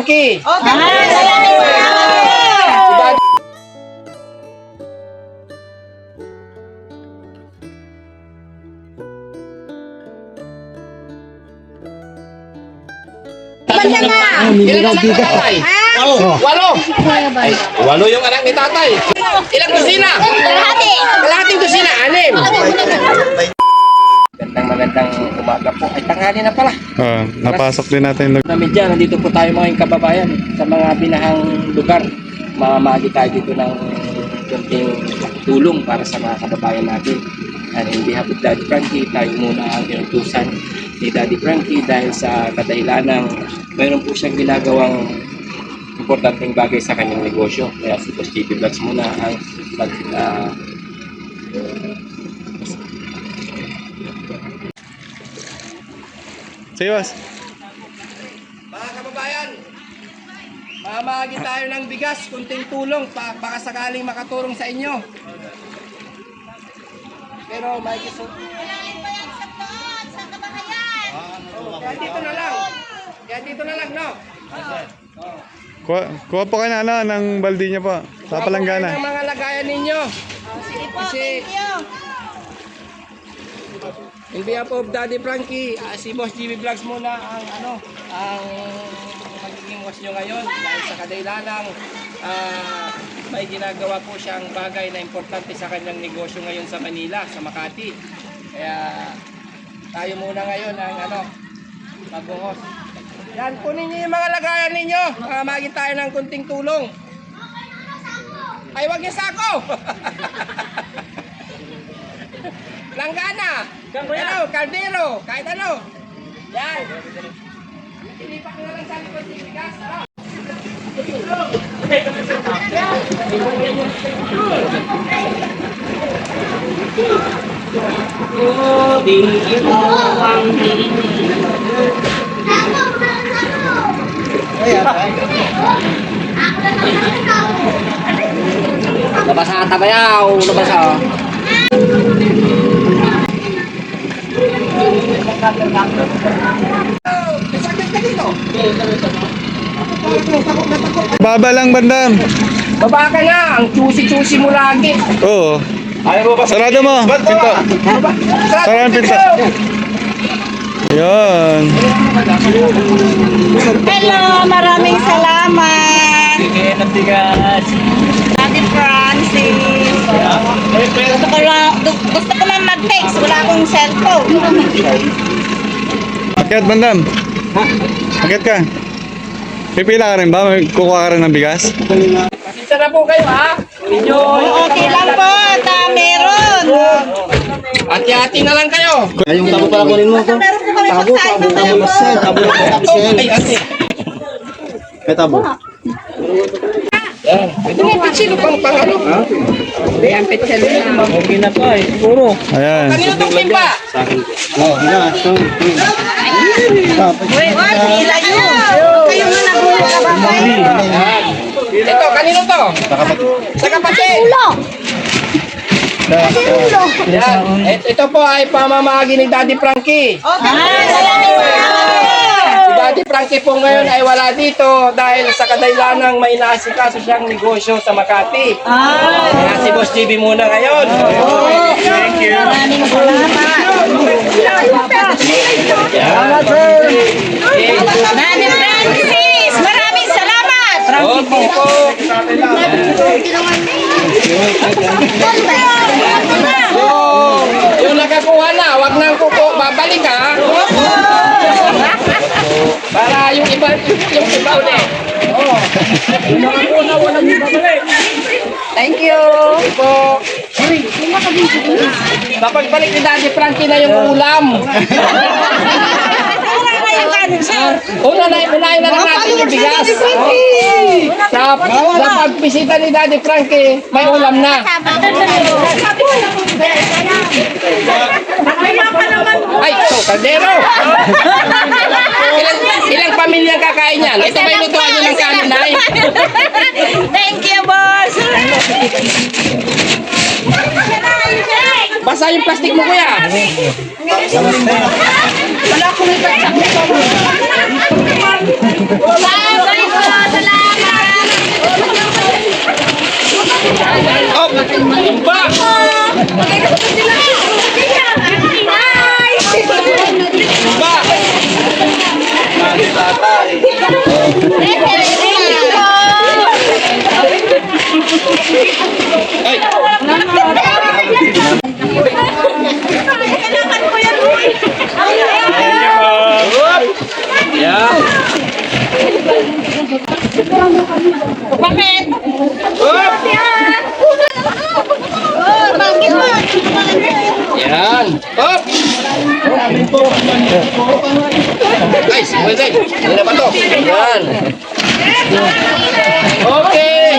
Frankie. Ilan anak ni tatay? Walo. Ay, walo yung anak ni tatay. Ilang kusina? Kalahati. Kalahating kusina, anim. Magandang umaga po. Ay, tanghali na pala. Ah, napasok din natin yung Na media, nandito po tayo mga kababayan sa mga binahang lugar. Mamamagi tayo dito ng kunting tulong para sa mga kababayan natin. And in behalf of Daddy Frankie, tayo muna ang inutusan ni Daddy Frankie dahil sa kadahilan ng mayroon po siyang ginagawang importanteng bagay sa kanyang negosyo. Kaya si JP Vlogs muna ang mag, ah, Siwas. Mga kababayan, mamahagi tayo ng bigas, kunting tulong, pa, baka sakaling makatulong sa inyo. Pero may gusto... Kaya dito na lang. Kaya dito na lang, no? Kuha, kuha po kayo na ano, ng baldi niya po. Sa palanggana. Ang mga lagayan ninyo. Kasi, in behalf of Daddy Frankie, ah, si Boss GB Vlogs muna ang ano, ang magiging was nyo ngayon dahil sa kadahilan ng ah, may ginagawa po siyang bagay na importante sa kanyang negosyo ngayon sa Manila, sa Makati. Kaya tayo muna ngayon ang ano, magbuhos. Yan, kunin niyo yung mga lagayan ninyo. Mamagin tayo ng kunting tulong. Ay, wag yung sako! Langgana! Ano, kaldero, kahit ano. Yan. Tinipak na lang sa likod ng bigas. Ano? Nabasa ang tabayaw, nabasa. Baba lang bandam. Baba ka na, ang chusi-chusi mo lagi. Oo. Sarado mo. Pinto. Sarado ang pinto. Yan. Hello, maraming salamat. Daddy Francis. Gusto ko lang, gu- gusto ko lang mag-text. Wala akong cellphone. Akyat bandam. Akyat ka. Pipila ka rin ba? May Kukuha ka rin ng bigas? Pasensya na po kayo ha. Medyo Okay lang po. Ta, meron. ati-ati na lang kayo. Yung tabo pala kunin mo ko. Meron po kami pagkain na tayo po. Tabo na po. Ay, ate. May tabo. Yan. Ito mo pitsilo pang pang ano. Okay na pa eh. Puro. Ayan. Kanino itong timba? Oh, na. So, Wait, what? Sila yun. Kayo na nabulo ka ba? Ito, kanino to? Sa kapatid. Yan. Et- Ito po ay pamamahagi ni Daddy Frankie. Okay. Ah, Si Daddy Frankie po ngayon ay wala dito dahil sa kadahilan ng may naasikaso siyang negosyo sa Makati. Ah. Kaya si Boss GB muna ngayon. Thank you. Maraming salamat. Nanay Francis, maraming salamat. Opo po. So, yung nakakuha na, wag nang kuko, babalik ha. Para yung iba, yung iba ulit. Oo. Yung nakakuha na, walang yung babalik. Thank you. Po. Mapagbalik ni Daddy Frankie na yung ulam. Una na, unahin na lang natin yung bigas. Sa, sa pagbisita ni Daddy Frankie, may ulam na. Ay, so, kaldero. Ilang pamilya kakain yan? Ito ba lutuan nyo ng kanin na Thank you, boss! Basa yung plastic mo, kuya. Wala akong itatsak nito. Wow, guys, salamat! Oh, ba! Magkakasapin sila! Ay! Kailangan ko yan, Uy! Thank you, Mom! Yeah! Bakit? Yan! Up! Guys, pwede! Hindi na ba to? Yan! Okay!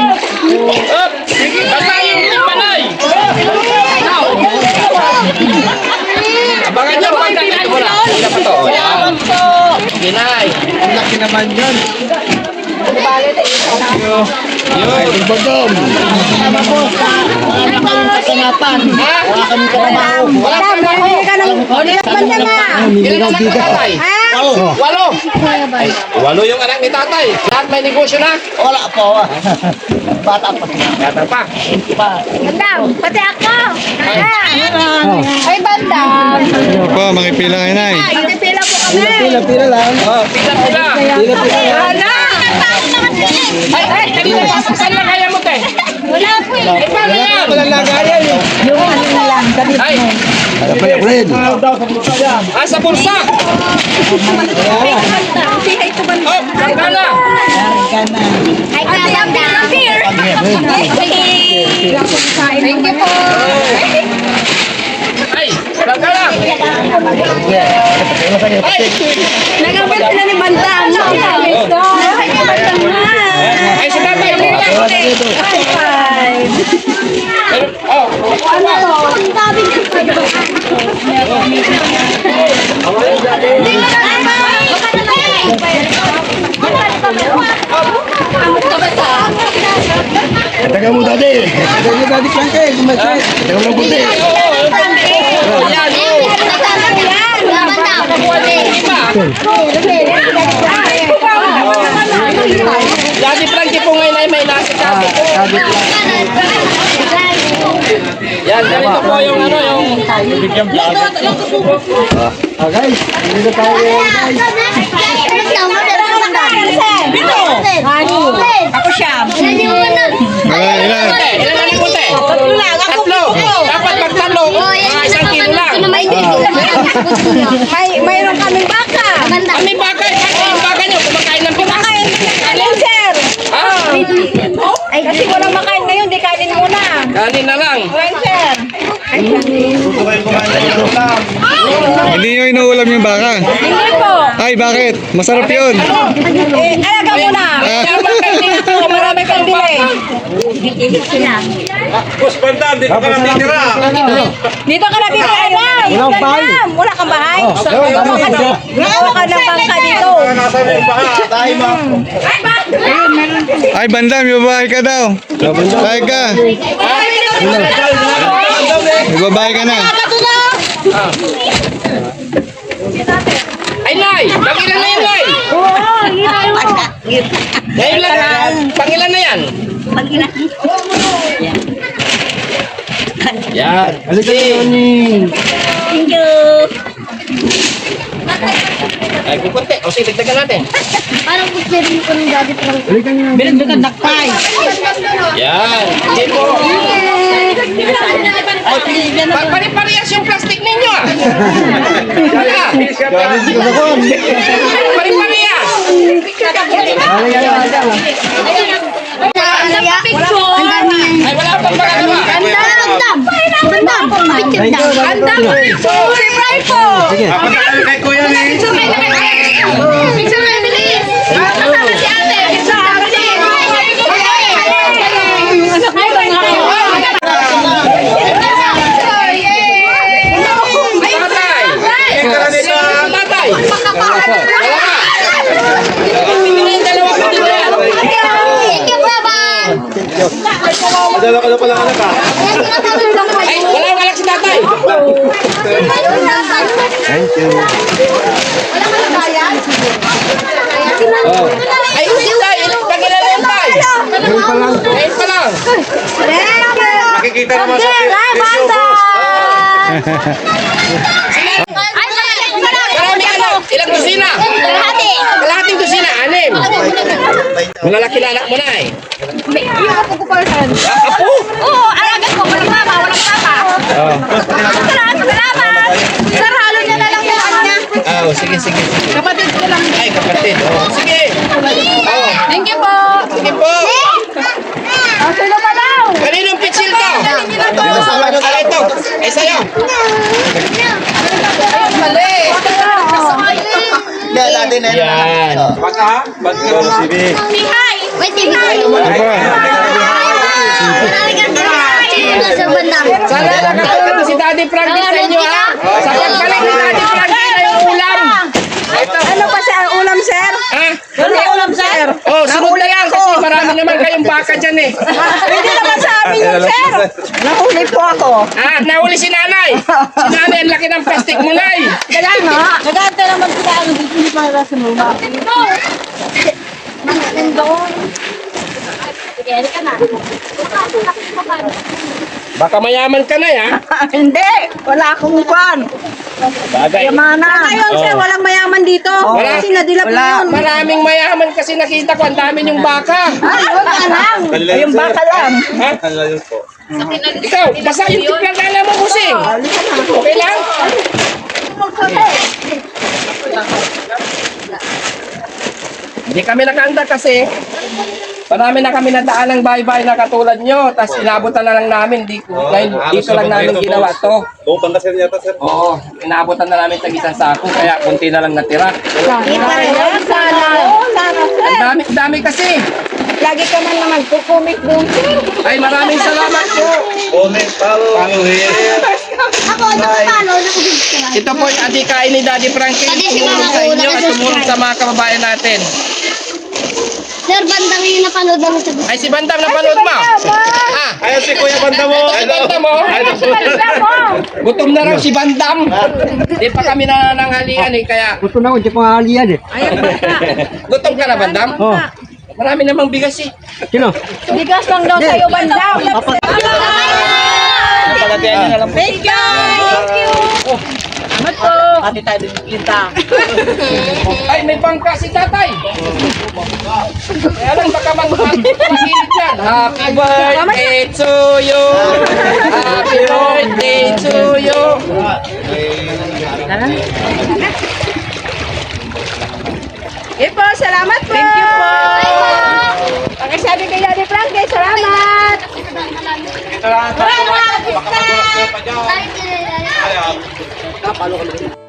Up! Basta yung manay. Abangan nyo pag nandito mo na. Na pa to. Salamat po. Ginay. Ang laki naman yan. Ha? Wala kami trabaho. Wala pa trabaho. Ilan anak ni tatay? Walo. Ay, walo yung anak ni tatay. Lahat may negosyo na. Wala po. Bata pa. Bata pa. Bandam, pati ako. Ay, bandam. Po, makipila kayo na eh. Pati pila po kami. Pila-pila lang. Oh, pila pila. Pila-pila lang. Wala. Ay, ay, kanina pa. Saan na kaya mo? Wala po eh. Ay, paano yan? Wala lagayan. Yung ano na lang, sabi Ay, Wala pa yung red. ah, sa bulsa. Si Hay ko banda. Oh, sangka na. Ay, ka bandam. Thank you po. Ay, Nagabot sila ni bandam. Ay, bandam na. ay, si tatay. High five. Oh, Ang dami ng Hindi mo na naman. Taga mo dati. Taga mo dati klang kayo. Gumasay. Taga mo buti. yan, oh. Daddy Frankie po ngayon ay may nasa sabi ko. Yan, ganito po yung ano, yung... Ah guys. Dito tayo ngayon guys. Ako siya. Ah, ilan? Ilan na lipunte? Tatlo lang. Tatlo. Dapat pag tatlo, mga isang kilo lang. May mayroon kaming baka. Ang may baka, kasi yung baka nyo, kumakain ng pitas. Alin, sir? Ah, Ay, kasi walang makain ngayon, di kainin muna. kanin na lang. Alin, sir? Hindi nyo inuulam yung baka. Hindi po. Ay, bakit? Masarap yun. Eh, alaga mo na. Dito, Marami kang delay. Dito ka na dito, alam. Walang bahay. Wala kang bahay. Gawa ka ng- ka bangka dito. Ay, bandam, yung babae ka daw. Babae ka. Magbabae ka na. Ay, Nay! Pangilan na yan, Nay! Ngayon lang, pangilan na yan? Yan. Halika na ni. Thank you. Ay, kukunti. O, sige, dagdagan natin. Parang rin ko ng daddy Frank. Halika na. Binagdagan nakpay. Yan. Hindi po. Pa Pari-parehas yung plastic ninyo, ah. Wala. Galing si Kasakon. Pari-parehas. Ay, wala pang magagawa. Thank you. Sige. Tatay. Sino ang tatay? Dalawa. Sino yung dalawa ko dito yan? Dala ka na pala anak ah. Ay, wala wala si tatay. Thank you. Ay, si tay. Pangilan na yung tay. Ngayon pa lang. Ngayon pa lang. Makikita naman sa Facebook. Marami ano? Ilang kusina? Kalahati. Kalahating kusina, anim. Malalaki na mo na eh. May yung ko pa rin. Apo? Oo, alagas ko. Walang mama, walang papa. Oo. Oh. Salamat, salamat. Sir, halo niya na lang yung kanya. Oo, oh, sige, sige. Kapatid ko lang. Ay, kapatid. Oo, sige. Oo. Thank you po. Sige po. Ang sino pa daw? Kaninong pitsil to? Ano ito? Eh, sa'yo. Mali. Mali. Hindi, dati na Yan. Baka, baka. Minghay. Wait, Minghay. Ano ba? Marami kang tinatay. Sa bandang. Nakatulad na. Si Daddy Frankie sa inyo, ha? Sa pagbalik ni Daddy Frankie na yung ulam. Ano pa siya ang ulam, sir? Ha? Ano ulam, sir? Oh, sunod na yan kasi marami naman kayong baka dyan eh. Hindi naman sa amin yun, sir. Nahuli po ako. Ah, nahuli si nanay. Si nanay, ang laki ng plastic mo, nay. Kaya nga. Nagante naman sila ano dito ni para sa muma. Sige, ka na. Baka mayaman ka na, ya. Hindi. Wala akong kwan. Bagay. Yamana. Ngayon, sir, walang mayaman dito. Wala. Kasi nadilap na yun. Maraming mayaman kasi nakita ko, ang dami yung baka. Ay, wala lang. Yung baka lang. Ha? Ikaw, basa yung tiplagala mo, busing. Okay lang? Hindi kami nakanda kasi marami na kami nadaan ng bye-bye na katulad nyo. Tapos inabutan na lang namin. Di, ngayon, dito lang namin ginawa to. Oo, Pangasinan yata, sir. Oo, inabutan na namin tag isang sako. Kaya kunti na lang natira. Sana. Sana. Sana. Ang dami, dami kasi. Lagi ka man naman kukumik doon, sir. Ay, maraming salamat po. Comment, follow. Here. Ako, nakapalo. Nakabigit ka na. Ito po yung adikain ni Daddy Frankie. Tumulong sa inyo at tumulong sa mga kababayan natin. Sir, bandang yung napanood naman sa Ay, si Bandam, napanood mo? Ah, Ayan si Kuya Banda mo. si Bandam mo? Gutom na raw si Bandam. Di pa kami nananghalian eh, kaya... Gusto na ako, hindi ko halian eh. Gutom ka na, Bandam? Oh, Marami namang bigas eh. sino? Bigas lang daw sa'yo, bandang. Thank you. Thank you. Salamat po. Ate tayo din kita. Ay, may bangka si tatay. Kaya lang baka mag maghilit yan. Happy birthday to you. Happy birthday to you. Okay po, salamat po. Thank you po. Pakisabi kay Daddy Frankie, salamat. Salamat. Napalo kami.